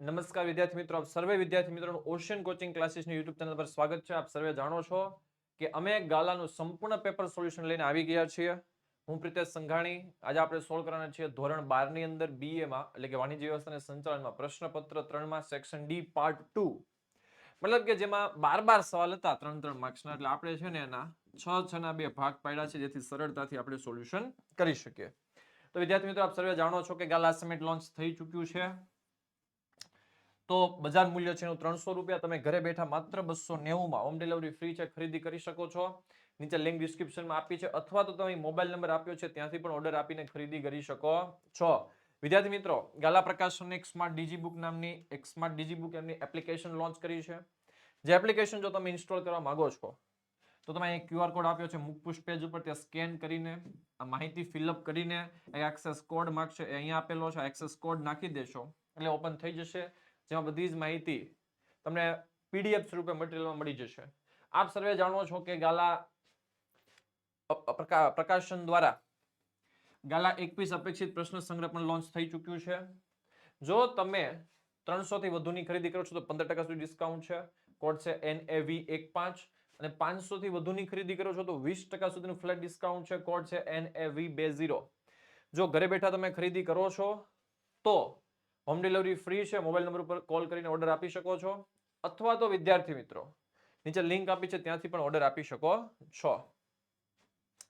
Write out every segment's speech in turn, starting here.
નમસ્કાર વિદ્યાર્થી મિત્રો, આપ સર્વે વિદ્યાર્થી મિત્રોનું ઓશિયન કોચિંગ ક્લાસીસની યુટ્યુબ ચેનલ પર સ્વાગત છે. આપ સર્વે જાણો છો કે અમે ગાલાનું સંપૂર્ણ પેપર સોલ્યુશન લઈને આવી ગયા છીએ. હું પ્રિતેશ સંઘાણી. આજે આપણે સોલ્વ કરવાના છીએ ધોરણ બારની અંદર બીએમાં એટલે કે વાણિજ્ય વ્યવસ્થા અને સંચાલનમાં પ્રશ્નપત્ર ત્રણમાં સેક્શન ડી પાર્ટ ટુ મતલબ કે જેમાં બાર બાર સવાલ હતા, ત્રણ ત્રણ માર્ક્સના એટલે આપણે છે ને એના છ છ ના બે ભાગ પાડ્યા છે, જેથી સરળતાથી આપણે સોલ્યુશન કરી શકીએ. તો વિદ્યાર્થી મિત્રો, આપ સર્વે જાણો છો કે ગાલા સમિટ લોન્ચ થઈ ચૂક્યું છે. તો બજાર મૂલ્ય છે એનું ત્રણસો રૂપિયા. તમે ઘરે બેઠા માત્ર બસો નેવુંમાં હોમ ડિલિવરી ફ્રી છે, ખરીદી કરી શકો છો. નીચે લિંક ડિસ્ક્રિપ્શનમાં આપી છે. અથવા તો તમે મોબાઈલ નંબર આપ્યો છે, ત્યાંથી પણ ઓર્ડર આપીને ખરીદી કરી શકો છો. વિદ્યાર્થી મિત્રો, ગાલા પ્રકાશનની એક સ્માર્ટ ડીજી બુક નામની, એક સ્માર્ટ ડીજી બુક એમની એપ્લિકેશન લોન્ચ કરી છે. જે એપ્લિકેશન જો તમે ઇન્સ્ટોલ કરવા માંગો છો, તો તમે અહીં ક્યુઆર કોડ આપ્યો છે મુક પુશ પેજ ઉપર ત્યાં સ્કેન કરીને, આ માહિતી ફિલઅપ કરીને એક્સેસ કોડ માગશે અહીંયા આપેલો છે. એક્સેસ કોડ નાખી દેશો, એટલે ઓપન થઈ જશે. જેમાં બધી જ માહિતી તમને પીડીએફ સ્વરૂપે મટીરિયલમાં મળી જશે. આપ સર્વે જાણો છો કે ગાલા પ્રકાશન દ્વારા ગાલા એકવીસ અપેક્ષિત પ્રશ્ન સંગ્રહ પણ લોન્ચ થઈ ચૂક્યું છે. જો તમે ત્રણસો થી વધુની ખરીદી કરો છો તો પંદર ટકા સુધી ડિસ્કાઉન્ટ છે. કોડ છે એન એ વી એક પાંચ અને પાંચસો થી વધુની ખરીદી કરો છો તો વીસ ટકા સુધીનું ફ્લેટ ડિસ્કાઉન્ટ છે. કોડ છે એન એ વી બે ઝીરો. જો ઘરે બેઠા તમે ખરીદી કરો છો તો હોમ ડિલિવરી ફ્રી છે મોબાઈલ નંબર ઉપર કોલ કરીને ઓર્ડર આપી શકો છો. અથવા તો વિદ્યાર્થી મિત્રો, નીચે લિંક આપી છે, ત્યાંથી પણ ઓર્ડર આપી શકો છો.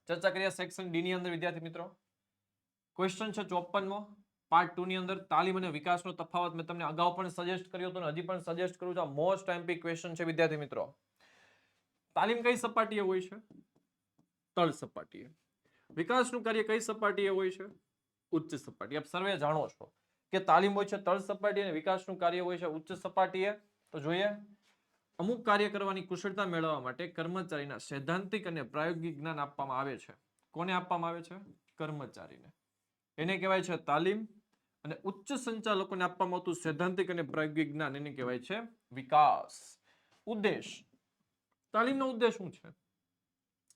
ચર્ચા કરીએ સેક્શન ડી ની અંદર, વિદ્યાર્થી મિત્રો. ક્વેશ્ચન છે ચોપનમો પાર્ટ ટુ ની અંદર, તાલીમ અને વિકાસનો તફાવત મેં તમને અગાઉ પણ સજેસ્ટ કર્યો હતો હજી પણ સજેસ્ટ કરું છું. આ મોસ્ટ એમ્પી ક્વેશ્ચન છે, વિદ્યાર્થી મિત્રો. તાલીમ કઈ સપાટીએ હોય છે? તળ સપાટીએ. વિકાસનું કાર્ય કઈ સપાટીએ હોય છે? ઉચ્ચ સપાટી. આપ સર્વે જાણો છો. કે તાલીમ હોય છે, તળ સપાટી અને વિકાસનું કાર્ય હોય છે, ઉચ્ચ સપાટીએ. તો જોઈએ, અમુક કાર્ય કરવાની કુશળતા મેળવવા માટે કર્મચારીના સૈદ્ધાંતિક અને પ્રાયોગિક જ્ઞાન આપવામાં આવે છે. કોને આપવામાં આવે છે? કર્મચારીને. એને કહેવાય છે તાલીમ અને ઉચ્ચ સંચાલકોને આપવામાં આવતું સૈદ્ધાંતિક અને પ્રાયોગિક જ્ઞાન એને કહેવાય છે વિકાસ. ઉદ્દેશ. તાલીમનો ઉદ્દેશ શું છે?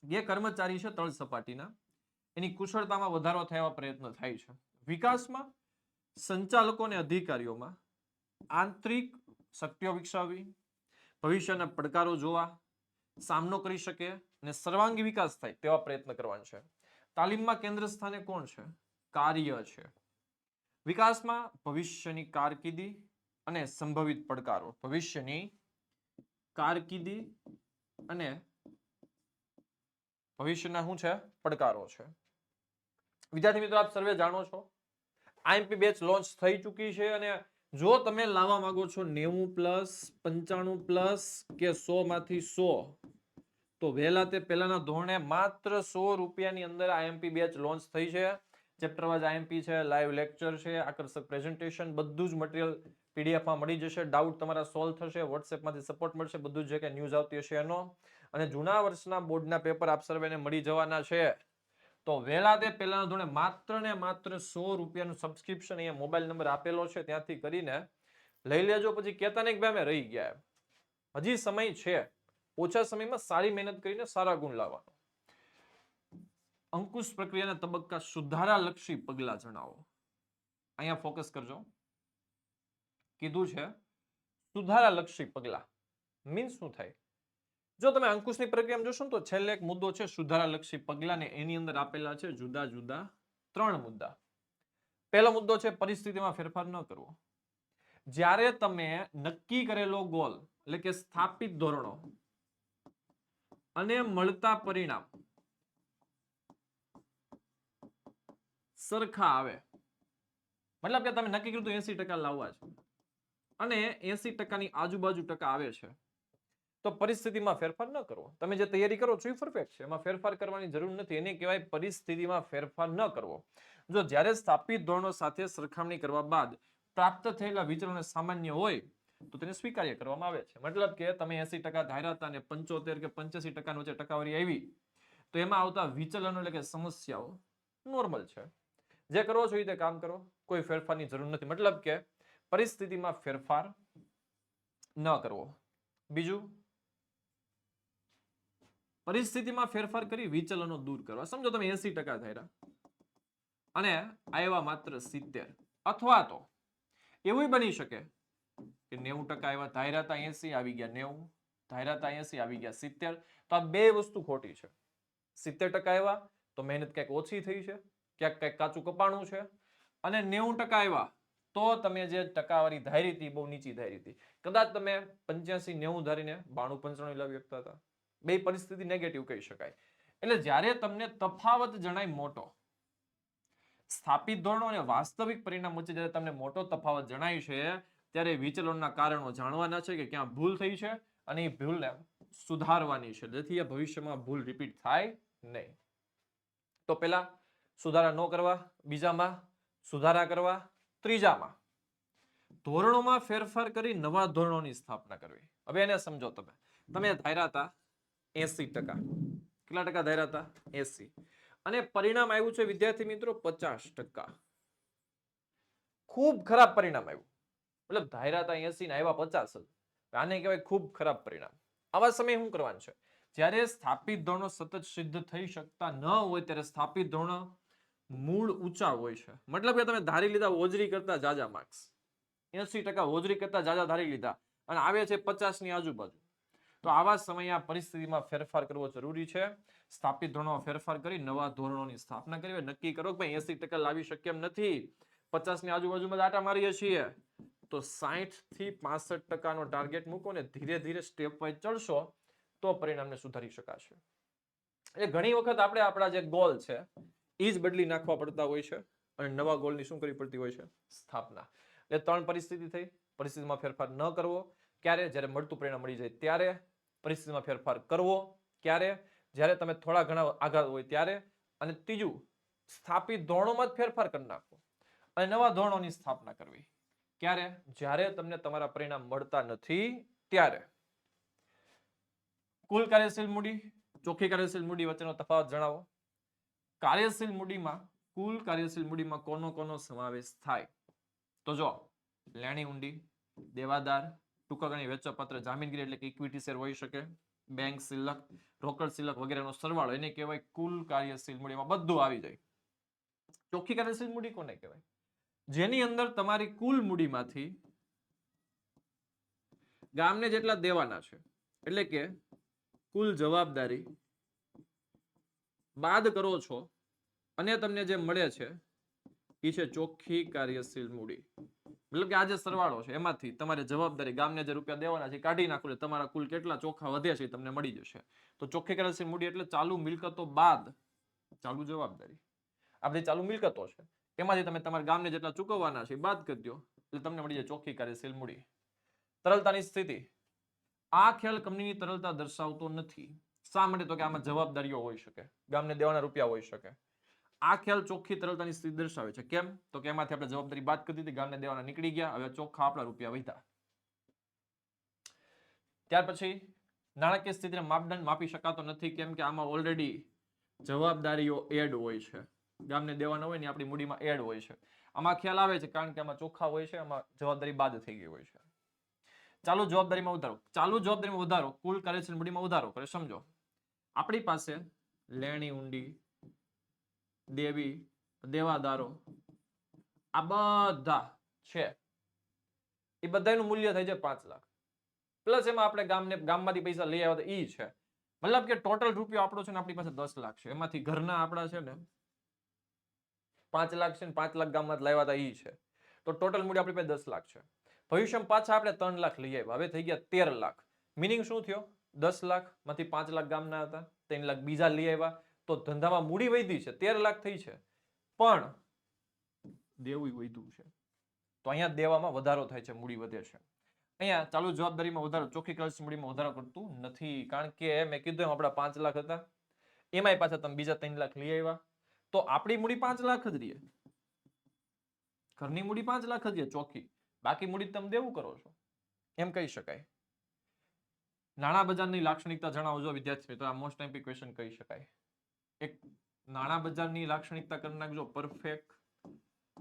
જે કર્મચારી છે તળ સપાટીના, એની કુશળતામાં વધારો થવા પ્રયત્ન થાય છે. વિકાસમાં સંચાલકો અને અધિકારીઓમાં આંતરિક શક્તિઓ વિકસાવવી ભવિષ્યના પડકારો જોવા, સામનો કરી શકે અને સર્વાંગી વિકાસ થાય તેવા પ્રયત્ન કરવાનો છે. તાલીમમાં કેન્દ્ર સ્થાને કોણ છે? કાર્ય છે. વિકાસમાં ભવિષ્યની કારકિર્દી અને સંભવિત પડકારો. ભવિષ્યની કારકિર્દી અને ભવિષ્યના શું છે? પડકારો છે. વિદ્યાર્થી મિત્રો, આપ સર્વે જાણો છો આઈએમપી બેચ લોન્ચ થઈ ચૂકી છે અને જો તમે લાવવા માંગો છો નેવું પ્લસ, પંચાણું પ્લસ કે સો માંથી સો, તો વહેલા તે પહેલાના ધોરણે માત્ર સો રૂપિયાની અંદર આઈએમપી બેચ લોન્ચ થઈ છે. ચેપ્ટર વાઇઝ આઈએમપી છે, લાઈવ લેક્ચર છે, આકર્ષક પ્રેઝન્ટેશન, બધું જ મટીરિયલ પીડીએફમાં મળી જશે. ડાઉટ તમારા સોલ્વ થશે, વોટ્સએપમાંથી સપોર્ટ મળશે, બધું જે કે ન્યૂઝ આવતી હશે એનો. અને જૂના વર્ષના બોર્ડના પેપર આપ સર્વેને મળી જવાના છે. તો વહેલા તે પહેલાના ધોરણે માત્ર ને માત્ર સો રૂપિયાનું સબસ્ક્રિપ્શન અહીંયા મોબાઈલ નંબર આપેલો છે, ત્યાંથી કરીને લઈ લેજો. પછી કહેતા નહીં ભાઈ અમે રહી ગયા હજી સમય છે. ઓછા સમયમાં સારી મહેનત કરીને સારા ગુણ લાવવાનો. અંકુશ પ્રક્રિયાના તબક્કા સુધારા લક્ષી પગલા જણાવો. અહીંયા ફોકસ કરજો. કીધું છે સુધારા લક્ષી પગલા. મીન્સ શું થાય? જો તમે અંકુશની પ્રક્રિયા જોશો તો છેલ્લે એક મુદ્દો છે સુધારા લક્ષી પગલા ને એની અંદર આપેલા છે જુદા જુદા ત્રણ મુદ્દા. પહેલો મુદ્દો છે પરિસ્થિતિમાં ફેરફાર ન કરવો. જ્યારે તમે નક્કી કરેલો ગોલ એટલે કે સ્થાપિત ધોરણો અને મળતા પરિણામ સરખા આવે, મતલબ કે તમે નક્કી કર્યું એસી ટકા લાવવા છે અને એસી ટકાની આજુબાજુ ટકા આવે છે. તો પરિસ્થિતિમાં ફેરફાર ન કરવો. તમે જે તૈયારી કરો છો એ પરફેક્ટ છે. એમાં ફેરફાર કરવાની જરૂર નથી. એને કહેવાય પરિસ્થિતિમાં ફેરફાર ન કરવો. જો જ્યારે સ્થાપિત ધોરણો સાથે સરખામણી કરવા બાદ પ્રાપ્ત થયેલા વિચલનો સામાન્ય હોય, તો તેને સ્વીકાર્ય કરવામાં આવે છે. મતલબ કે તમે એસી ટકા ધાર્યા અને પંચોતેર કે પંચ્યાસી ટકાની વચ્ચે ટકાવારી આવી, તો એમાં આવતા વિચલનો એટલે કે સમસ્યાઓ નોર્મલ છે. જે કરવો છો રીતે કામ કરો. કોઈ ફેરફારની જરૂર નથી. મતલબ કે પરિસ્થિતિમાં ફેરફાર ન કરવો. બીજું પરિસ્થિતિમાં ફેરફાર કરી વિચલનો દૂર કરવા સમજો તમે એસી ટકા ધાર્યા અને આવ્યા માત્ર સિત્તેર. અથવા તો એવું બની શકે કે નેવું ટકા આવ્યા, ધાર્યા હતા એસી, આવી ગયા નેવું. ધાર્યા હતા એસી, આવી ગયા સિત્તેર. તો આ બે વસ્તુ ખોટી છે. સિત્તેર ટકા આવ્યા તો મહેનત ક્યાંક ઓછી થઈ છે, ક્યાંક ક્યાંક કાચું કપાણું છે. અને નેવું ટકા આવ્યા તો તમે જે ટકાવારી ધારી હતી બહુ નીચી ધારી હતી. કદાચ તમે પંચ્યાસી નેવું ધારીને બાણું પંચાણું લાવી શકતા હતા. બે પરિસ્થિતિ નેગેટિવ કહી શકાય. એટલે જ્યારે તમને તફાવત જણાય મોટો, સ્થાપિત ધોરણો અને વાસ્તવિક પરિણામ વચ્ચે જ્યારે તમને મોટો તફાવત જણાય છે, ત્યારે વિચલનના કારણો જાણવાના છે કે ક્યાં ભૂલ થઈ છે અને એ ભૂલને સુધારવાની છે. જેથી એ ભવિષ્યમાં ભૂલ રિપીટ થાય નહીં. તો પહેલા સુધારા ન કરવા, બીજામાં સુધારા કરવા, ત્રીજામાં ધોરણોમાં ફેરફાર કરી નવા ધોરણોની સ્થાપના કરવી. હવે એને સમજો તમે. તમે ધાર્યા હતા એસી ટકા. કેટલા ટકા ધાર્યા હતા? એસી. અને પરિણામ આવ્યું છે, વિદ્યાર્થી મિત્રો, પચાસ ટકા. ખૂબ ખરાબ પરિણામ આવ્યું. મતલબ ધાર્યા હતા એસી ને આવ્યા પચાસ જ. આને કહેવાય ખૂબ ખરાબ પરિણામ. આવા સમયે શું કરવાનું છે? જ્યારે સ્થાપિત ધોરણો સતત સિદ્ધ થઈ શકતા ન હોય, ત્યારે સ્થાપિત ધોરણો મૂળ ઊંચા હોય છે. મતલબ કે તમે ધારી લીધા, હોજરી કરતા જાજા માર્ક્સ એસી ટકા હોજરી કરતા જાજા ધારી લીધા. અને આવે છે પચાસની આજુબાજુ. તો આવા સમયે આ પરિસ્થિતિમાં ફેરફાર કરવો જરૂરી છે. સ્થાપિત ધોરણો ફેરફાર કરી નવા ધોરણોની સ્થાપના કરી નક્કી કરો કે ભાઈ એસી ટકા લાવી શકીએ એમ નથી. પચાસની આજુબાજુમાં આટા મારીએ છીએ. તો સાહીઠથી પાસઠ ટકાનો ટાર્ગેટ મૂકો ને ધીરે ધીરે સ્ટેપ વાઇઝ ચડશો તો પરિણામને સુધારી શકાશે. એટલે ઘણી વખત આપણે આપણા જે ગોલ છે એ જ બદલી નાખવા પડતા હોય છે અને નવા ગોલની શું કરવી પડતી હોય છે? સ્થાપના. એટલે ત્રણ પરિસ્થિતિ થઈ. પરિસ્થિતિમાં ફેરફાર ન કરવો. ક્યારે? જ્યારે મળતું પરિણામ મળી જાય ત્યારે. પરિસ્થિતિમાં ફેરફાર કરવો ક્યારે? જ્યારે તમે થોડા ઘણા આગળ હોય ત્યારે. અને ત્રીજું, સ્થાપિત ધોરણોમાં જ ફેરફાર કરી નાખવો અને નવા ધોરણોની સ્થાપના કરવી. ક્યારે? જ્યારે તમને તમારા પરિણામ મળતા નથી ત્યારે. કુલ કાર્યશીલ મૂડી, ચોખ્ખી કાર્યશીલ મૂડી વચ્ચેનો તફાવત જણાવો. કાર્યશીલ મૂડીમાં, કુલ કાર્યશીલ મૂડીમાં કોનો કોનો સમાવેશ થાય? તો જો લેણી ઊંડી, દેવાદાર ટૂંકા ગાળાની વેચવાપત્ર જામીનગીરી એટલે કે ઇક્વિટી શેર હોઈ શકે. બેંક સિલક, રોકડ સિલક વગેરેનો સરવાળો એને કહેવાય કુલ કાર્યશીલ મૂડીમાં બધું આવી જાય. ચોખ્ખી કાર્યશીલ મૂડી કોને કહેવાય? જેની અંદર તમારી કુલ મૂડીમાંથી ગામને જેટલા દેવાના છે, એટલે કે કુલ જવાબદારી બાદ કરો છો, અને તમને જે મળે છે એ છે ચોખ્ખી કાર્યશીલ મૂડી. મતલબ કે આ જે સરવાળો છે, એમાંથી તમારે જવાબદારી ગામને જે રૂપિયા દેવાના છે કાઢી નાખો એટલે તમારા કુલ કેટલા ચોખ્ખા વધે છે તમને મળી જશે. તો ચોખ્ખી કાર્યશીલ મૂડી એટલે ચાલુ મિલકતો બાદ ચાલુ જવાબદારી. આ બધી ચાલુ મિલકતો છે, એમાંથી તમે તમારા ગામને જેટલા ચૂકવવાના છે બાદ કરી દો એટલે તમને મળી જાય ચોખ્ખી કાર્યશીલ મૂડી. તરલતાની સ્થિતિ. આ ખ્યાલ કંપનીની તરલતા દર્શાવતો નથી. શા માટે? તો કે આમાં જવાબદારીઓ હોઈ શકે. ગામને દેવાના રૂપિયા હોઈ શકે. આ ખ્યાલ ચોખ્ખી તરલતાની સ્થિતિ દર્શાવે છે. કેમ? તો કે એમાંથી આપણે જવાબદારી બાદ કરી દીધી ગામને દેવાના નીકળી ગયા, હવે ચોખ્ખા આપણા રૂપિયા વધ્યા ત્યાર પછી, નાણાકીય સ્થિતિને માપદંડ માપી શકાતો નથી, કેમ કે આમાં ઓલરેડી જવાબદારીઓ એડ હોય છે. ગામને દેવાના હોય ને, આપણી મૂડીમાં એડ હોય છે. આમાં ખ્યાલ આવે છે, કારણ કે આમાં ચોખ્ખા હોય છે, આમાં જવાબદારી બાદ થઈ ગઈ હોય છે. ચાલુ જવાબદારીમાં વધારો ચાલુ જવાબદારીમાં વધારો. કુલ કાર્યશીલ મૂડીમાં વધારો. કરે સમજો. આપણી પાસે લેણી ઊંડી દેવી, દેવાદારો, આ બધા છે. એ બધાનું મૂલ્ય થાય છે પાંચ લાખ. પ્લસ એમાં આપણે ગામને, ગામમાંથી પૈસા લઈ આવ્યા તો ઈ છે. મતલબ કે ટોટલ રૂપિયો આપણો છે ને આપણી પાસે દસ લાખ છે. એમાંથી ઘરના આપણા છે ને પાંચ લાખ છે ને પાંચ લાખ ગામમાં લાવ્યા હતા ઈ છે. તો ટોટલ મૂડી આપણી પાસે દસ લાખ છે. ભવિષ્યમાં પાછા આપણે ત્રણ લાખ લઈ આવ્યા. હવે થઈ ગયા તેર લાખ. મિનિંગ શું થયો? દસ લાખમાંથી પાંચ લાખ ગામના હતા, ત્રણ લાખ બીજા લઈ આવ્યા. તો ધંધામાં મૂડી વધી છે, તેર લાખ થઈ છે. પણ દેવું વધ્યું છે. તો અહીંયા દેવામાં વધારો થાય છે, મૂડી વધે છે. અહીંયા ચાલુ જવાબદારીમાં વધારો, ચોખ્ખી કરન્સી મૂડીમાં વધારો કરતું નથી. કારણ કે મેં કીધું એમ આપણા પાંચ લાખ હતા. એમાંય પાછા તમે બીજા ત્રણ લાખ લઈ આવ્યા. તો આપણી મૂડી પાંચ લાખ જ રહીએ. ઘરની મૂડી પાંચ લાખ જ ચોખ્ખી. બાકી મૂડી તમે દેવું કરો છો. એમ કહી શકાય. નાણાં બજારની લાક્ષણિકતા જણાવજો વિદ્યાર્થી મિત્રો, આ મોસ્ટ ટાઈમ ક્વેશ્ચન કહી શકાય. એક નાણાં બજારની લાક્ષણિકતા કરી નાખજો પરફેક્ટ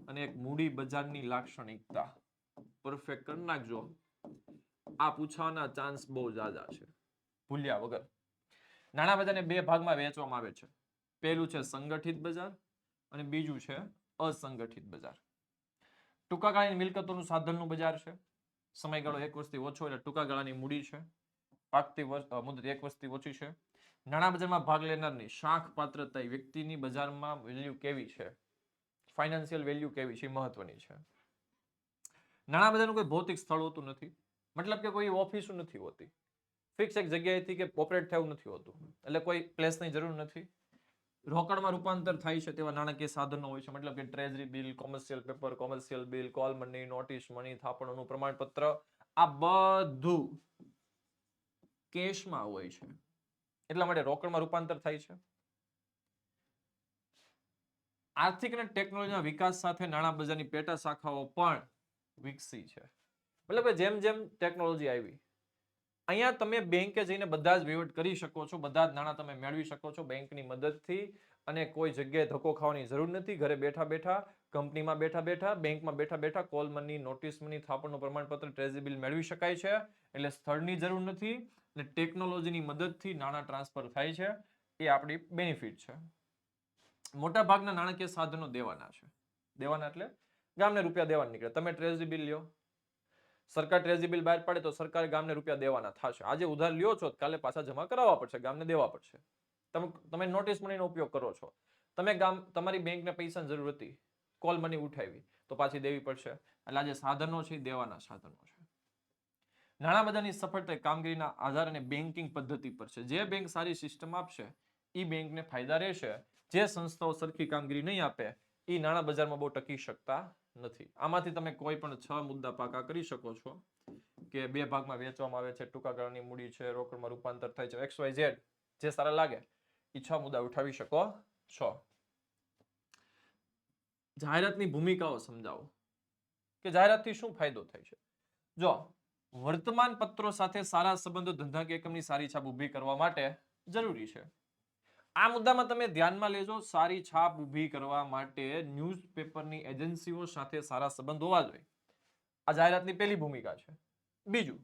અને એક મૂડી બજારની લાક્ષણિકતા પરફેક્ટ કરી નાખજો. આ પૂછવાના ચાન્સ બહુ જાજા છે. ભૂલ્યા વગર. નાણાં બજારને બે ભાગમાં વહેંચવામાં આવે છે. પહેલું છે સંગઠિત બજાર અને બીજું છે અસંગઠિત બજાર. ટૂંકા ગાળાની મિલકતોનું સાધનનું બજાર છે. સમયગાળો એક વર્ષથી ઓછો એટલે ટૂંકા ગાળાની મૂડી છે. પાકતી મુદત એક વર્ષથી ઓછી છે. નાણાં બજારમાં ભાગ લેનારની શાખ પાત્રતા વ્યક્તિની બજારમાં વેલ્યુ કેવી છે? ફાઇનાન્શિયલ વેલ્યુ કેવી છે? મહત્વની છે. નાણાં બજારનું કોઈ ભૌતિક સ્થળ હોતું નથી. મતલબ કે કોઈ ઓફિસ નથી હોતી. ફિક્સ એક જગ્યાએથી કે ઓપરેટ થયું નથી હોતું. એટલે કોઈ પ્લેસની જરૂર નથી. રોકડમાં રૂપાંતર થાય છે તેવા નાણાકીય સાધનો હોય છે. મતલબ કે treasury bill commercial paper commercial bill call money notice money થાપણોનું પ્રમાણપત્ર. આ બધું કેશમાં હોય છે. એટલા માટે રોકડમાં રૂપાંતર થાય છે? આર્થિક અને ટેકનોલોજીના વિકાસ સાથે નાણાં બજારની પેટા શાખાઓ પણ વિકસી છે. મતલબ જેમ જેમ ટેકનોલોજી આવી, અહીંયા તમે બેંકે જઈને બધા જ વહીવટ કરી શકો છો, બધા જ નાણાં તમે મેળવી શકો છો બેંકની મદદથી અને કોઈ જગ્યાએ ધક્કો ખાવાની જરૂર નથી. ઘરે બેઠા બેઠા, કંપનીમાં બેઠા બેઠા, બેંકમાં બેઠા બેઠા કોલ મની નોટિસ મની થાપણનું પ્રમાણપત્ર ટ્રેઝરી મેળવી શકાય છે. એટલે સ્થળની જરૂર નથી. અને ટેકનોલોજીની મદદથી નાણાં ટ્રાન્સફર થાય છે, એ આપણી બેનિફિટ છે. મોટા ભાગના નાણાકીય સાધનો દેવાના છે. દેવાના એટલે ગામને રૂપિયા દેવાના નીકળે. તમે ટ્રેઝરી બિલ લ્યો. સરકાર ટ્રેઝરી બિલ બહાર પાડે તો સરકારે ગામને રૂપિયા દેવાના થશે. આજે ઉધાર લ્યો છો કાલે પાછા જમા કરાવવા પડશે, ગામને દેવા પડશે. તમે તમે નોટિસ મનીનો ઉપયોગ કરો છો. તમે ગામ, તમારી બેંકને પૈસાની જરૂર હતી કોલ મની ઉઠાવી, તો પાછી દેવી પડશે. એટલે આજે સાધનો છે દેવાના સાધનો છે. નાણાં બધાની સફળતા કામગીરીના આધાર અને બેન્કિંગ પદ્ધતિ પર છે. જે બેંક સારી સિસ્ટમ આપશે એ બેંકને ફાયદા રહેશે. જે સંસ્થાઓ સરખી કામગીરી નહીં આપે એ નાણાં બજારમાં બહુ ટકી શકતા નથી. આમાંથી તમે કોઈ પણ છ મુદ્દા પાકા કરી શકો છો કે બે ભાગમાં વેચવામાં આવે છે. ટૂંકા ગાળાની મૂડી છે, રોકડમાં રૂપાંતર થાય છે એક્સ વાય ઝેડ જે સારા લાગે એ છ મુદ્દા ઉઠાવી શકો છો. જાહેરાતની ભૂમિકાઓ સમજાવો. કે જાહેરાતથી શું ફાયદો થાય છે? જો વર્તમાન પત્રો સાથે સારા સંબંધો ધંધાકીય એકમની સારી છાપ ઊભી કરવા માટે જરૂરી છે. આ મુદ્દામાં તમે ધ્યાનમાં લેજો, સારી છાપ ઊભી કરવા માટે ન્યૂઝપેપરની એજન્સીઓ સાથે સારા સંબંધ હોવા જોઈએ. આ જાહેરાતની પહેલી ભૂમિકા છે. બીજું,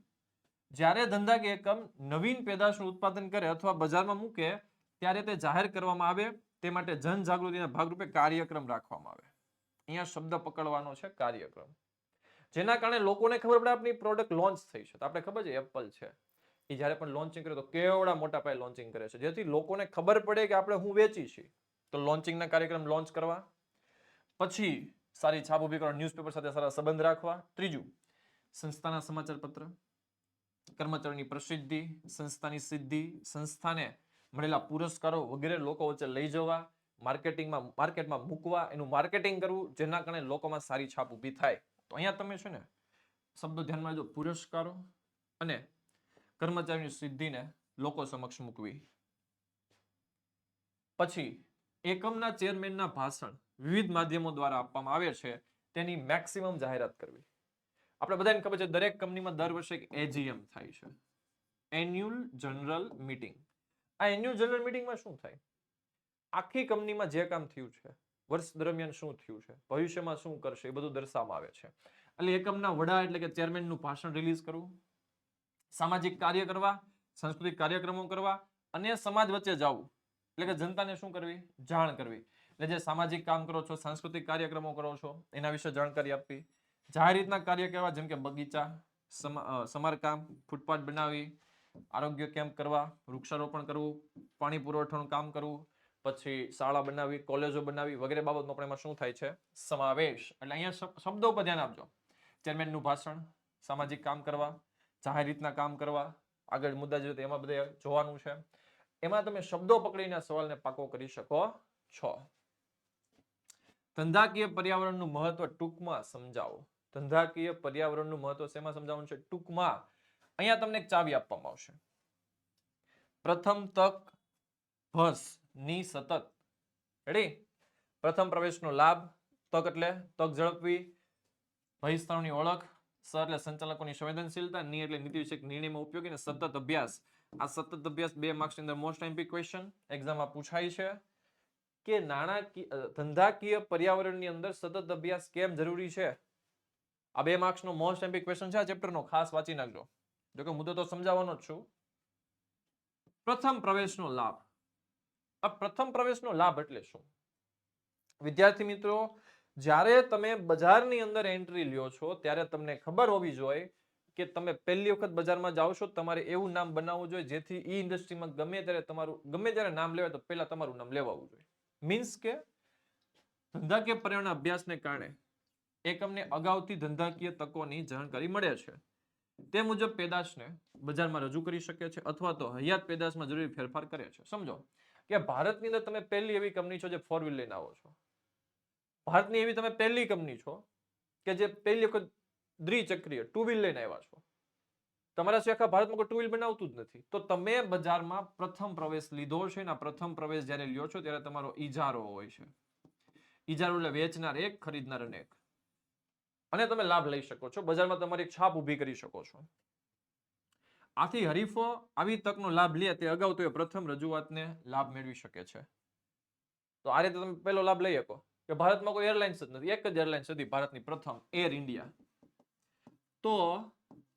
જ્યારે ધંધાકીય એકમ નવીન પેદાશનું ઉત્પાદન કરે અથવા બજારમાં મૂકે, ત્યારે તે જાહેર કરવામાં આવે, તે માટે જનજાગૃતિના ભાગરૂપે કાર્યક્રમ રાખવામાં આવે. અહીંયા શબ્દ પકડવાનો છે કાર્યક્રમ. જેના કારણે લોકોને ખબર પડે આપણી પ્રોડક્ટ લોન્ચ થઈ છે. તો આપણે ખબર છે એપલ છે. એ જ્યારે પણ લોન્ચિંગ કરે તો કેવડા મોટા પાયે લોન્ચિંગ કરે છે. જેથી લોકોને ખબર પડે કે આપણે હું વેચી છીએ. તો લોન્ચિંગના કાર્યક્રમ લોન્ચ કરવા. પછી સારી છાપ ઊભી કરવા ન્યૂઝપેપર સાથે સારા સંબંધ રાખવા. ત્રીજું, સંસ્થાના સમાચાર પત્ર. કર્મચારીની પ્રસિદ્ધિ, સંસ્થાની સિદ્ધિ, સંસ્થાને મળેલા પુરસ્કારો વગેરે લોકો વચ્ચે લઈ જવા માર્કેટિંગમાં માર્કેટમાં મૂકવા, એનું માર્કેટિંગ કરવું, જેના કારણે લોકોમાં સારી છાપ ઊભી થાય. તો અહીંયા તમે છે ને શબ્દો ધ્યાનમાં જો પુરસ્કારો અને કર્મચારીની સિદ્ધિને લોકો સમક્ષ મૂકવી. પછી એકમના ચેરમેનના ભાષણ વિવિધ માધ્યમો દ્વારા આપવામાં આવે છે, તેની મેક્સિમમ જાહેરાત કરવી. આપણે બધાને ખબર છે, દરેક કંપનીમાં દર વર્ષે એક એજીએમ થાય છે. એન્યુઅલ જનરલ મીટિંગ આ એન્યુઅલ જનરલ મીટિંગમાં શું થાય? આખી કંપનીમાં જે કામ થયું છે વર્ષ દરમિયાન શું થયું છે? ભવિષ્યમાં શું કરશે? એ બધું દર્શાવવામાં આવે છે. એટલે એકમના વડા એટલે કે ચેરમેનનું ભાષણ રિલીઝ કરવું, સામાજિક કાર્ય કરવા, સાંસ્કૃતિક કાર્યક્રમો કરવા અને સમાજ વચ્ચે જવું. એટલે કે જનતાને શું કરવી? જાણ કરવી. એટલે જે સામાજિક કામ કરો છો, સાંસ્કૃતિક કાર્યક્રમો કરો છો, એના વિશે જાણકારી આપવી. જાહેર રીતના કાર્ય કરવા, જેમ કે બગીચા, સમા- સમારકામ, ફૂટપાથ બનાવી આરોગ્ય કેમ્પ કરવા, વૃક્ષારોપણ કરવું, પાણી પુરવઠાનું કામ કરવું પછી શાળા બનાવી, કોલેજો બનાવી વગેરે બાબતનો પણ એમાં શું થાય છે? સમાવેશ. એટલે અહીંયા શબ્દો પર ધ્યાન આપજો. ચેરમેનનું ભાષણ, સામાજિક કામ કરવા, જાહેર રીતના કામ કરવા, આગળ મુદ્દા જોઈએ એમાં બધે જોવાનું છે. એમાં તમે શબ્દો પકડીને સવાલને પાકો કરી શકો છો. ધંધાકીય પર્યાવરણનું મહત્વ ટૂંકમાં સમજાવો. ધંધાકીય પર્યાવરણનું મહત્વ શેમાં સમજાવવાનું છે? ટૂંકમાં. અહીંયા તમને એક ચાવી આપવામાં આવશે. પ્રથમ તક ભસ. ની સતત. રેડી પ્રથમ પ્રવેશનો લાભ, તક એટલે તક ઝડપવી, ભયસ્થાનોની ઓળખ, સ એટલે સંચાલકોની સંવેદનશીલતા, ની એટલે નીતિ વિષયક નિર્ણયમાં ઉપયોગી અને સતત અભ્યાસ. આ સતત અભ્યાસ બે માર્ક્સની અંદર મોસ્ટ એમપી ક્વેશ્ચન એક્ઝામમાં પૂછાય છે કે નાણાકીય ધંધાકીય પર્યાવરણની અંદર સતત અભ્યાસ કેમ જરૂરી છે? આ બે માર્ક્સનો મોસ્ટ એમપી ક્વેશ્ચન છે આ ચેપ્ટરનો ખાસ વાંચી નાખજો. જોકે મુદ્દો તો સમજાવવાનો જ છું. પ્રથમ પ્રવેશનો લાભ. આ પ્રથમ પ્રવેશનો લાભ એટલે શું? વિદ્યાર્થી મિત્રો, જ્યારે તમે બજારની અંદર એન્ટ્રી લ્યો છો, ત્યારે તમને ખબર હોવી જોઈએ કે તમે પહેલી વખત બજારમાં જાઓ છો, તમારે એવું નામ બનાવવું જોઈએ, જેથી ઈ ઇન્ડસ્ટ્રીમાં ગમે ત્યારે તમારું, ગમે ત્યારે નામ લેવાય, તો પહેલા તમારું નામ લેવાવું જોઈએ. મીન્સ કે ધંધાકીય પર્યાવરણ અભ્યાસને કારણે એકમને અગાઉથી ધંધાકીય તકોની જાણકારી મળે છે. તે મુજબ પેદાશને બજારમાં રજૂ કરી શકે છે, અથવા તો હયાત પેદાશમાં જરૂરી ફેરફાર કરે છે. સમજો? કે ભારતની અંદર તમે પહેલી એવી કંપની છો જે ફોર વ્હીલ લઈને આવો છો? ભારતની એવી તમે પહેલી કંપની છો કે જે પહેલી વખત દ્વિચક્રીય ટુ વ્હીલ લઈને આવ્યા છો? તમારા સિવાય આખા ભારતમાં કોઈ ટુ વ્હીલ બનાવતું જ નથી. તો તમે બજારમાં પ્રથમ પ્રવેશ લીધો છે ને પ્રથમ પ્રવેશ જ્યારે લ્યો છો ત્યારે તમારો ઈજારો હોય છે. ઈજારો એટલે વેચનાર એક, ખરીદનાર અનેક. અને તમે લાભ લઈ શકો છો. બજારમાં તમારી એક છાપ ઊભી કરી શકો છો. આથી હરીફો આવી તકનો લાભ લે તે અગાઉ તો એ પ્રથમ રજૂઆતને લાભ મેળવી શકે છે. તો આ રીતે તમે પહેલો લાભ લઈ શકો. કે ભારતમાં કોઈ એરલાઇન્સ જ નથી. એક જ એરલાઇન્સ હતી ભારતની પ્રથમ, એર ઇન્ડિયા. તો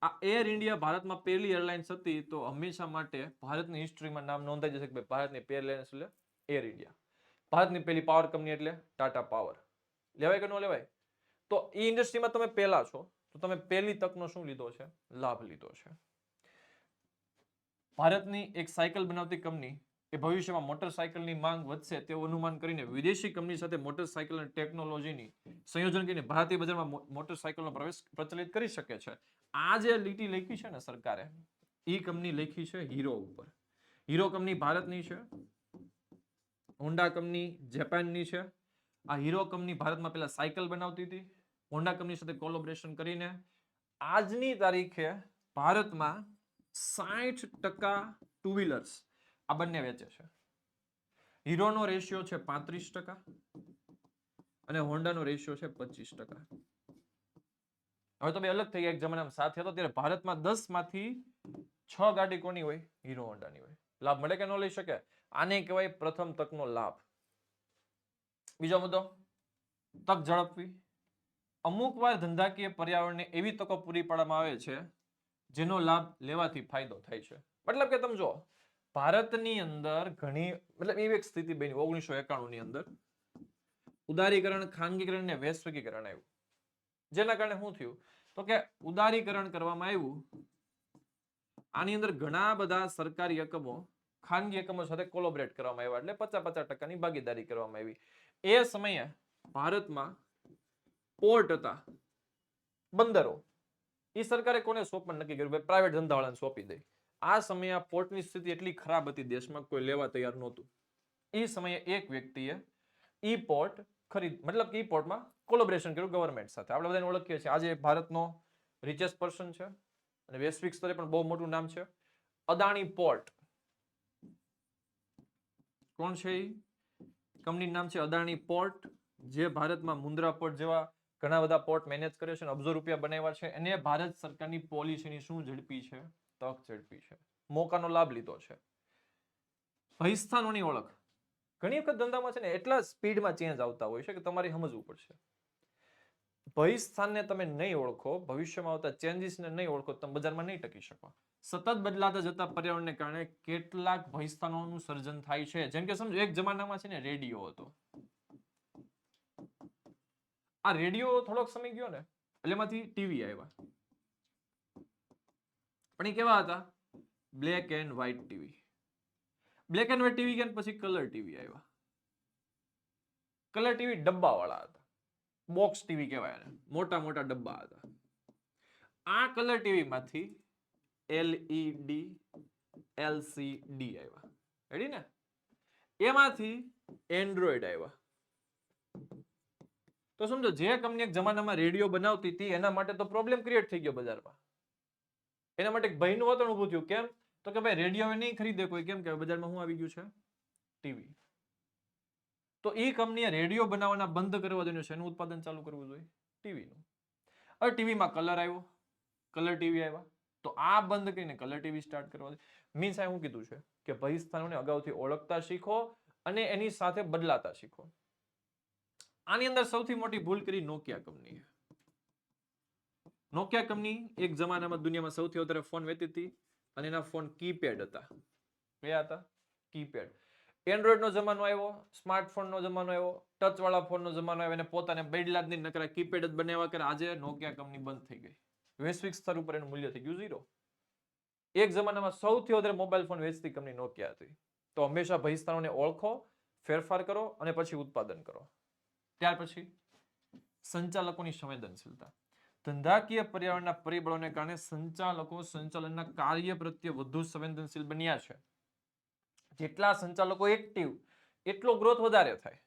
આ એર ઇન્ડિયા ભારતમાં પહેલી એરલાઇન્સ હતી તો હંમેશા માટે ભારતની હિસ્ટ્રીમાં નામ નોંધાઈ જશે કે ભારતની એરલાઇન્સ એટલે એર ઇન્ડિયા. ભારતની પહેલી પાવર કંપની એટલે ટાટા પાવર લેવાય કે ન લેવાય? તો એ ઇન્ડસ્ટ્રીમાં તમે પહેલા છો, તો તમે પહેલી તકનો શું લીધો છે? લાભ લીધો છે. ભારતની એક સાયકલ બનાવતી કંપની એ ભવિષ્યમાં મોટરસાયકલની માંગ વધશે તેવું અનુમાન કરીને વિદેશી કંપની સાથે મોટરસાયકલ અને ટેકનોલોજીની સંયોજન કરીને ભારતીય બજારમાં મોટરસાયકલનો પ્રવેશ પ્રચલિત કરી શકે છે. આ જે લીટી લખી છે ને સરકારે એ કંપની લખી છે હીરો ઉપર. હીરો કંપની ભારતની છે, હોન્ડા કંપની જાપાનની છે. આ હીરો કંપની ભારતમાં પેલા સાયકલ બનાવતી હતી. હોન્ડા કંપની સાથે કોલોબરેશન કરીને આજની તારીખે ભારતમાં સાઠ ટકા ટુ વ્હીલર્સ આ બંને વેચે છે. હીરોનો રેશિયો છે પાંત્રીસ ટકા અને હોન્ડાનો રેશિયો છે પચીસ ટકા. હવે તો બે અલગ થઈ ગયા. એક જમાનામાં સાથે હતો, ત્યારે ભારતમાં દસમાંથી છ ગાડી કોની હોય? હીરો હોન્ડાની હોય. લાભ મળે કે ન લઈ શકે? આને કહેવાય પ્રથમ તકનો લાભ. બીજો મુદ્દો, તક ઝડપવી. અમુક વાર ધંધાકીય પર્યાવરણને એવી તકો પૂરી પાડવામાં આવે છે જેનો લાભ લેવાથી ફાયદો થાય છે. મતલબ કે તમે જો ભારતની અંદર ઘણી, મતલબ એવી એક સ્થિતિ બની, ઓગણીસો એકાણું ની અંદર ઉદારીકરણ, ખાનગીકરણ ને વૈશ્વિકીકરણ આવ્યું. જેના કારણે શું થયું? તો કે ઉદારીકરણ કરવામાં આવ્યું. આની અંદર ઘણા બધા સરકારી એકમો, ખાનગી એકમો સાથે કોલોબરેટ કરવામાં આવ્યા. એટલે પચાસ પચાસ ટકાની ભાગીદારી કરવામાં આવી. એ સમયે ભારતમાં પોર્ટ હતા, બંદરો. એ સરકારે કોને સોંપણ નક્કી કર્યું? પ્રાઇવેટ ધંધાવાળાને સોંપી દે. આ સમયે આ પોર્ટની સ્થિતિ એટલી ખરાબ હતી દેશમાં, કોઈ લેવા તૈયાર નહોતું. એ સમયે એક વ્યક્તિએ ઈ પોર્ટ ખરીદ, મતલબ ઈ પોર્ટમાં કોલોબરેશન કર્યું ગવર્મેન્ટ સાથે. આપણે બધાને ઓળખીએ છીએ. આજે ભારતનો રિચેસ્ટ પર્સન છે અને વૈશ્વિક સ્તરે પણ બહુ મોટું નામ છે. અદાણી પોર્ટ. કોણ છે એ કંપનીનું નામ છે અદાણી પોર્ટ, જે ભારતમાં મુન્દ્રા પોર્ટ જેવા ઘણા બધા પોર્ટ મેનેજ કરે છે અને અબજો રૂપિયા બનાવ્યા છે. એને ભારત સરકારની પોલિસીની શું ઝડપી છે? તક ઝડપી છે. મોકાનો લાભ લીધો છે. ભયસ્થાનોની ઓળખ. ઘણી વખત ધંધામાં છે ને એટલા સ્પીડમાં ચેન્જ આવતા હોય છે કે તમારે સમજવું પડશે. ભયસ્થાનને તમે નહીં ઓળખો, ભવિષ્યમાં આવતા ચેન્જીસને નહીં ઓળખો તમે બજારમાં નહીં ટકી શકો. સતત બદલાતા જતા પર્યાવરણને કારણે કેટલાક ભયસ્થાનોનું સર્જન થાય છે. જેમ કે સમજો, એક જમાનામાં છે ને રેડિયો હતો. આ રેડિયો થોડોક સમય ગયો ને એટલે એમાંથી ટીવી આવ્યા. પણ એ કેવા હતા? Black and white TV black and white TV ગયા પછી કલર ટીવી આવ્યા. કલર ટીવી ડબ્બા વાળા હતા. બોક્સ ટીવી કહેવાય મોટા મોટા ડબ્બા હતા. આ કલર ટીવીમાંથી એલઈડી એલસીડી આવ્યા. રેડી ને? એમાંથી એન્ડ્રોઈડ આવ્યા. તો સમજો, જે કંપની એક જમાનામાં રેડિયો બનાવતી હતી, એના માટે તો પ્રોબ્લેમ ક્રિએટ થઈ ગયો બજારમાં. એના માટે એક ભયનું વાતાવરણ ઊભું થયું. કેમ? તો કે ભાઈ, રેડિયો નહીં ખરીદે કોઈ. કેમ કે બજારમાં શું આવી ગયું છે? ટીવી. તો એ કંપનીએ રેડિયો બનાવવાના બંધ કરવા જોઈએ શેનું ઉત્પાદન ચાલુ કરવું જોઈએ? ટીવીનું. હવે ટીવીમાં કલર આવ્યો. કલર ટીવી આવ્યા. તો આ બંધ કરીને કલર ટીવી સ્ટાર્ટ કરવા જોઈએ. મીન્સ આ શું કીધું છે કે ભય સ્થાનોને અગાઉથી ઓળખતા શીખો અને એની સાથે બદલાતા શીખો. આની અંદર સૌથી મોટી ભૂલ કરી નોકિયા કંપનીએ નોકિયા કંપની એક જમાનામાં દુનિયામાં સૌથી વધારે ફોન વેચતી હતી અને એના ફોન કીપેડ હતા. કયા હતા? કીપેડ એન્ડ્રોઈડ નો જમાનો આવ્યો સ્માર્ટફોન નો જમાનો આવ્યો ટચ વાળા ફોન નો જમાનો આવ્યો, અને પોતાને બેડલા જ નકરા કીપેડ જ બનાવ્યા કરે. આજે નોકિયા કંપની બંધ થઈ ગઈ. વૈશ્વિક સ્તર ઉપર એનું મૂલ્ય થઈ ગયું ઝીરો એક જમાનામાં સૌથી વધારે મોબાઈલ ફોન વેચતી કંપની નોકિયા હતી. તો હંમેશા ભયસ્થાનોને ઓળખો, ફેરફાર કરો અને પછી ઉત્પાદન કરો. ત્યાર પછી સંચાલકોની સંવેદનશીલતા. ધંધાકીય પર્યાવરણના પરિબળોને કારણે સંચાલકો સંચાલનના કાર્ય પ્રત્યે વધુ સંવેદનશીલ બન્યા છે. જેટલા સંચાલકો એક્ટિવ એટલો ગ્રોથ વધારે થાય.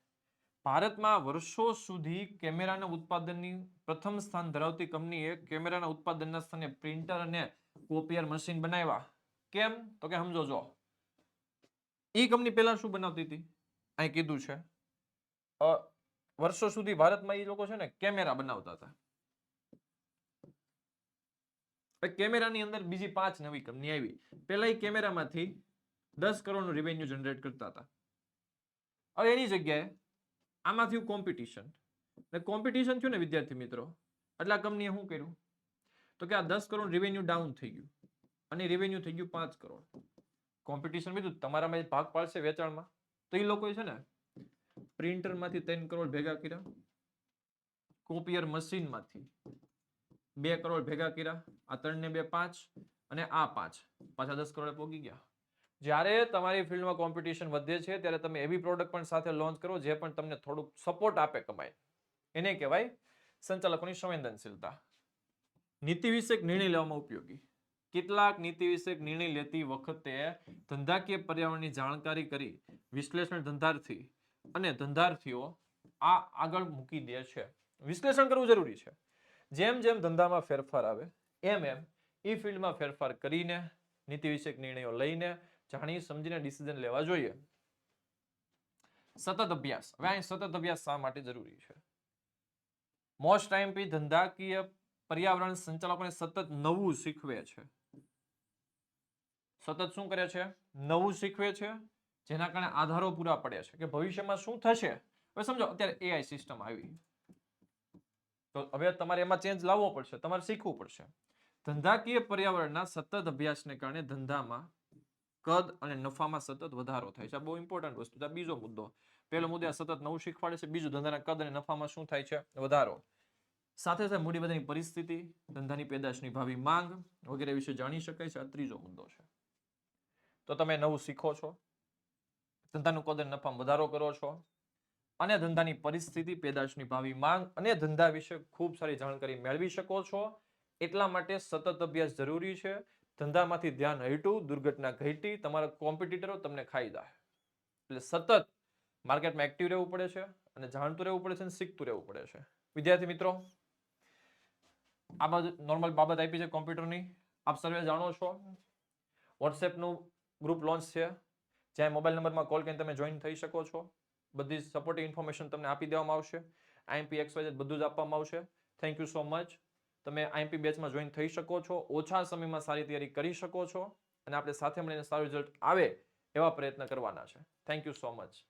ભારતમાં વર્ષો સુધી કેમેરાના ઉત્પાદનની પ્રથમ સ્થાન ધરાવતી કંપનીએ કેમેરાના ઉત્પાદનના સ્થાને પ્રિન્ટર અને કોપિયર મશીન બનાવ્યા. કેમ? તો કે સમજો જો એ કંપની પહેલા શું બનાવતી હતી? અહીં કીધું છે. વર્ષો સુધી ભારતમાં એ લોકો છે ને કેમેરા બનાવતા હતા. કેમેરાની અંદર બીજી પાંચ નવી કંપની આવી. પહેલા એ કેમેરામાંથી દસ કરોડનું રેવન્યુ જનરેટ કરતા હતા. હવે એની જગ્યાએ આમાં થયું કોમ્પિટિશન ને કોમ્પિટિશન થયું ને, વિદ્યાર્થી મિત્રો, એટલે આ કંપનીએ શું કર્યું? તો કે આ દસ કરોડ રેવન્યુ ડાઉન થઈ ગયું. અને રેવન્યુ થઈ ગયું પાંચ કરોડ. કોમ્પિટિશન બીજું તમારામાં ભાગ પાડશે વેચાણમાં. તો એ લોકો છે ને પ્રિન્ટરમાંથી ત્રણ કરોડ ભેગા કર્યા. કોપિયર મશીનમાંથી બે કરોડ ભેગા કર્યા. આ ત્રણ ને બે પાંચ અને આ પાંચ. પાછા દસ કરોડે પોગી ગયા. જ્યારે તમારી ફિલ્ડમાં કોમ્પિટિશન વધે છે, ત્યારે તમે એવી પ્રોડક્ટ પણ સાથે લોન્ચ કરો, જે પણ તમને થોડુંક સપોર્ટ આપે કમાય એને કહેવાય સંચાલકોની સંવેદનશીલતા. નીતિ વિષયક નિર્ણય લેવામાં ઉપયોગી. કેટલાક નીતિ વિષયક નિર્ણય લેતી વખતે ધંધાકીય પર્યાવરણની જાણકારી કરી વિશ્લેષણ ધંધાર્થી અને ધંધાર્થીઓ આ આગળ મૂકી દે છે. વિશ્લેષણ કરવું જરૂરી છે. જેમ જેમ ધંધામાં ફેરફાર આવે, એમ એમ એ ફિલ્ડમાં ફેરફાર કરીને નીતિ વિષયક નિર્ણયો લઈને જાણી સમજીને ડિસિઝન લેવા જોઈએ. સતત અભ્યાસ. હવે અહીં સતત અભ્યાસ શા માટે જરૂરી છે? મોસ્ટ ટાઈમ પી ધંધાકીય પર્યાવરણ સંચાલકોને સતત નવું શીખવે છે. સતત શું કરે છે? નવું શીખવે છે. જેના કારણે આધારો પૂરા પડે છે કે ભવિષ્યમાં શું થશે? હવે સમજો, અત્યારે એઆઈ સિસ્ટમ આવી તો હવે તમારે એમાં ચેન્જ લાવવો પડશે, તમારે શીખવું પડશે. ધંધાકીય પર્યાવરણના સતત અભ્યાસને કારણે ધંધામાં કદ અને નફામાં સતત વધારો થાય છે. આ બહુ ઇમ્પોર્ટન્ટ વસ્તુ છે. બીજો મુદ્દો. પહેલો મુદ્દો સતત નવું શીખવાડે છે. બીજું ધંધાના કદ અને નફામાં શું થાય છે? વધારો. સાથે સાથે મૂડી બધાની પરિસ્થિતિ, ધંધાની પેદાશની ભાવિ માંગ વગેરે વિશે જાણી શકાય છે. આ ત્રીજો મુદ્દો છે. તો તમે નવું શીખો છો. ધંધાનું કદર નફા વધારો કરો છો. અને ધંધાની પરિસ્થિતિ, પેદાશની ભાવિ માંગ અને ધંધા વિશે ખૂબ સારી જાણકારી મેળવી શકો છો. એટલા માટે સતત અભ્યાસ જરૂરી છે. ધંધામાંથી ધ્યાન હટ્યું દુર્ઘટના ઘટી, તમારા કોમ્પિટિટરો તમને ખાઈ દે એટલે સતત માર્કેટમાં એક્ટિવ રહેવું પડે છે અને જાણતું રહેવું પડે છે અને શીખતું રહેવું પડે છે. વિદ્યાર્થી મિત્રો, આ બાજુ નોર્મલ બાબત આપી છે કોમ્પ્યુટરની આપ સર્વે જાણો છો. વોટ્સએપનું ગ્રુપ લોન્ચ છે. જ્યાં મોબાઈલ નંબરમાં કોલ કરીને તમે જોઈન થઈ શકો છો. બધી સપોર્ટિંગ ઇન્ફોર્મેશન તમને આપી દેવામાં આવશે. આઈએમપી એક્સવાય બધું જ આપવામાં આવશે. થેન્ક યુ સો મચ તમે આઈએમપી બેચમાં જોઈન થઈ શકો છો. ઓછા સમયમાં સારી તૈયારી કરી શકો છો. અને આપણે સાથે મળીને સારું રિઝલ્ટ આવે એવા પ્રયત્ન કરવાના છે. Thank you so much